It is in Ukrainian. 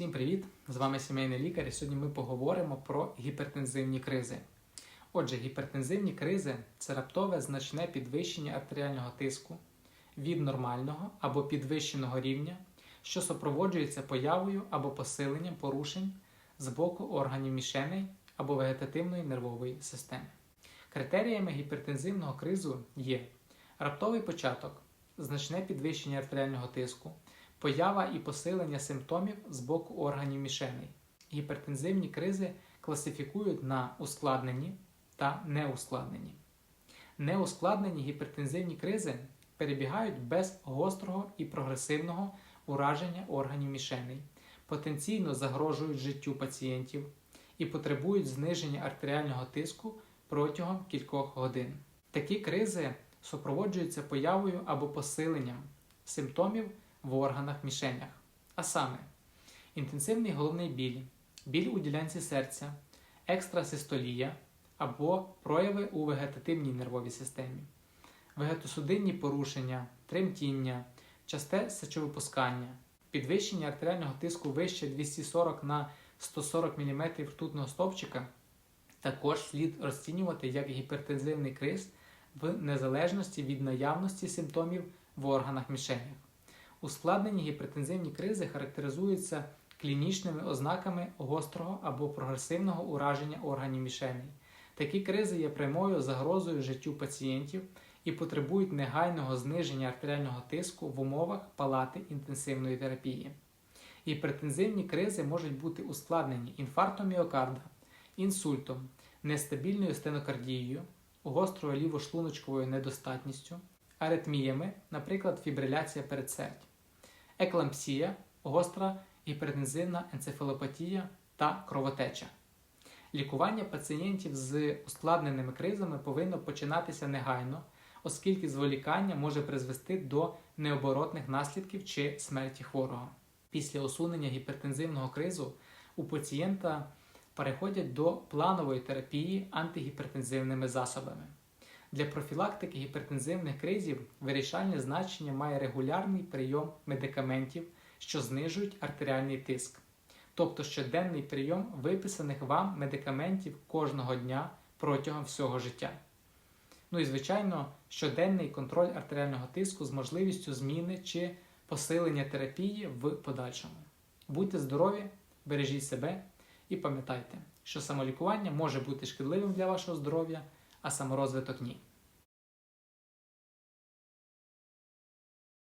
Всім привіт! З вами сімейний лікар, і сьогодні ми поговоримо про гіпертензивні кризи. Отже, гіпертензивні кризи це раптове значне підвищення артеріального тиску від нормального або підвищеного рівня, що супроводжується появою або посиленням порушень з боку органів мішеней або вегетативної нервової системи. Критеріями гіпертензивного кризу є раптовий початок, значне підвищення артеріального тиску, поява і посилення симптомів з боку органів мішеней. Гіпертензивні кризи класифікують на ускладнені та неускладнені. Неускладнені гіпертензивні кризи перебігають без гострого і прогресивного ураження органів мішеней, потенційно загрожують життю пацієнтів і потребують зниження артеріального тиску протягом кількох годин. Такі кризи супроводжуються появою або посиленням симптомів в органах мішенях, а саме інтенсивний головний біль, біль у ділянці серця, екстрасистолія або прояви у вегетативній нервовій системі, вегетосудинні порушення, тремтіння, часте сечовипускання, підвищення артеріального тиску вище 240 на 140 мм ртутного стовпчика також слід розцінювати як гіпертензивний криз в незалежності від наявності симптомів в органах мішенях. Ускладнені гіпертензивні кризи характеризуються клінічними ознаками гострого або прогресивного ураження органів мішеней. Такі кризи є прямою загрозою життю пацієнтів і потребують негайного зниження артеріального тиску в умовах палати інтенсивної терапії. Гіпертензивні кризи можуть бути ускладнені інфарктом міокарда, інсультом, нестабільною стенокардією, гострою лівошлуночковою недостатністю, аритміями, наприклад, фібриляція передсердь, еклампсія, гостра гіпертензивна енцефалопатія та кровотеча. Лікування пацієнтів з ускладненими кризами повинно починатися негайно, оскільки зволікання може призвести до необоротних наслідків чи смерті хворого. Після усунення гіпертензивного кризу у пацієнта переходять до планової терапії антигіпертензивними засобами. Для профілактики гіпертензивних кризів вирішальне значення має регулярний прийом медикаментів, що знижують артеріальний тиск, тобто щоденний прийом виписаних вам медикаментів кожного дня протягом всього життя. Ну і, звичайно, щоденний контроль артеріального тиску з можливістю зміни чи посилення терапії в подальшому. Будьте здорові, бережіть себе і пам'ятайте, що самолікування може бути шкідливим для вашого здоров'я, а саморозвиток ні.